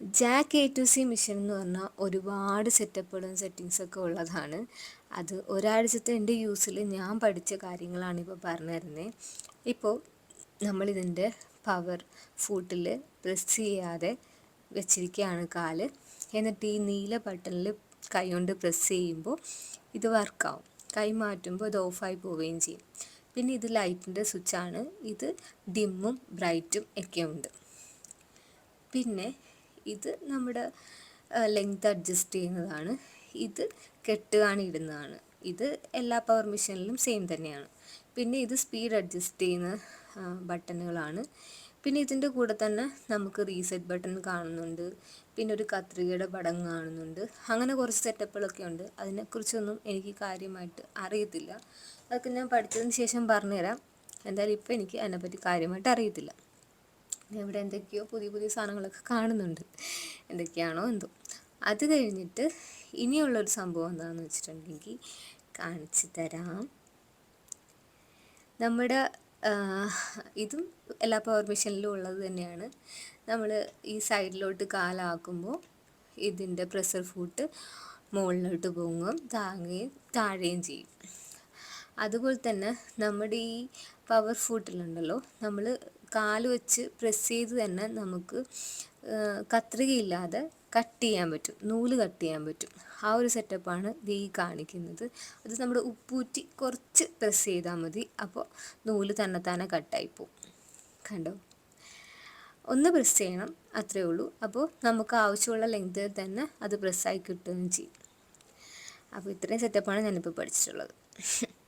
Jack A to C mission എന്ന് പറഞ്ഞാൽ ഒരുപാട് സെറ്റപ്പുകളും സെറ്റിങ്സൊക്കെ ഉള്ളതാണ്. അത് ഒരാഴ്ചത്തെ എന്റെ യൂസിൽ ഞാൻ പഠിച്ച കാര്യങ്ങളാണ് ഇപ്പോൾ പറഞ്ഞു തരുന്നത് ഇപ്പോൾ നമ്മളിതിന്റെ പവർ ഫൂട്ടിൽ പ്രസ് ചെയ്യാതെ വെച്ചിരിക്കുകയാണ് കാൽ. എന്നിട്ട് ഈ നീല ബട്ടണിൽ കൈ കൊണ്ട് പ്രസ് ചെയ്യുമ്പോൾ ഇത് വർക്കാവും കൈ മാറ്റുമ്പോൾ ഇത് ഓഫായി പോവുകയും ചെയ്യും. പിന്നെ ഇത് ലൈറ്റിന്റെ സ്വിച്ചാണ് ഇത് ഡിമ്മും ബ്രൈറ്റും ഒക്കെ ഉണ്ട്. പിന്നെ ഇത് നമ്മുടെ ലെങ്ത് അഡ്ജസ്റ്റ് ചെയ്യുന്നതാണ്. ഇത് കെട്ടുകാണി ഇടുന്നതാണ് ഇത് എല്ലാ പവർ മെഷീനിലും സെയിം തന്നെയാണ്. പിന്നെ ഇത് സ്പീഡ് അഡ്ജസ്റ്റ് ചെയ്യുന്ന ബട്ടണുകളാണ്. പിന്നെ ഇതിന്റെ കൂടെ തന്നെ നമുക്ക് റീസെറ്റ് ബട്ടൺ കാണുന്നുണ്ട്. പിന്നെ ഒരു കത്രികയുടെ പടം കാണുന്നുണ്ട്. അങ്ങനെ കുറച്ച് സെറ്റപ്പുകളൊക്കെ ഉണ്ട്. അതിനെക്കുറിച്ചൊന്നും എനിക്ക് കാര്യമായിട്ട് അറിയത്തില്ല. അതൊക്കെ ഞാൻ പഠിച്ചതിന് ശേഷം പറഞ്ഞുതരാം. എന്തായാലും ഇപ്പോൾ എനിക്ക് അതിനെപ്പറ്റി കാര്യമായിട്ട് അറിയത്തില്ല. ഇവിടെ എന്തൊക്കെയോ പുതിയ പുതിയ സാധനങ്ങളൊക്കെ കാണുന്നുണ്ട്. എന്തൊക്കെയാണോ എന്തോ. അത് കഴിഞ്ഞിട്ട് ഇനിയുള്ളൊരു സംഭവം എന്താണെന്ന് വെച്ചിട്ടുണ്ടെങ്കിൽ കാണിച്ചു തരാം. നമ്മുടെ ഇതും എല്ലാ പവർ മെഷീനിലും ഉള്ളത് തന്നെയാണ്. നമ്മൾ ഈ സൈഡിലോട്ട് കാലാക്കുമ്പോൾ ഇതിന്റെ പ്രഷർ ഫൂട്ട് മുകളിലോട്ട് പൊങ്ങും താങ്ങുകയും താഴുകയും ചെയ്യും. അതുപോലെ തന്നെ നമ്മുടെ ഈ പവർ ഫൂട്ടിലുണ്ടല്ലോ നമ്മൾ കാൽ വെച്ച് പ്രസ് ചെയ്ത് തന്നെ നമുക്ക് കത്രികയില്ലാതെ കട്ട് ചെയ്യാൻ പറ്റും. നൂൽ കട്ട് ചെയ്യാൻ പറ്റും. ആ ഒരു സെറ്റപ്പാണ് ഈ കാണിക്കുന്നത്. അത് നമ്മൾ ഉപ്പൂറ്റി കുറച്ച് പ്രസ് ചെയ്താൽ മതി. അപ്പോൾ നൂൽ തന്നെത്താനെ കട്ടായി പോകും കണ്ടോ? ഒന്ന് പ്രസ് ചെയ്യണം അത്രയേ ഉള്ളൂ. അപ്പോൾ നമുക്ക് ആവശ്യമുള്ള ലെങ്ത് തന്നെ അത് പ്രസ്സായി കിട്ടുകയും ചെയ്യും. അപ്പോൾ ഇത്രയും സെറ്റപ്പാണ് ഞാനിപ്പോൾ പഠിച്ചിട്ടുള്ളത്.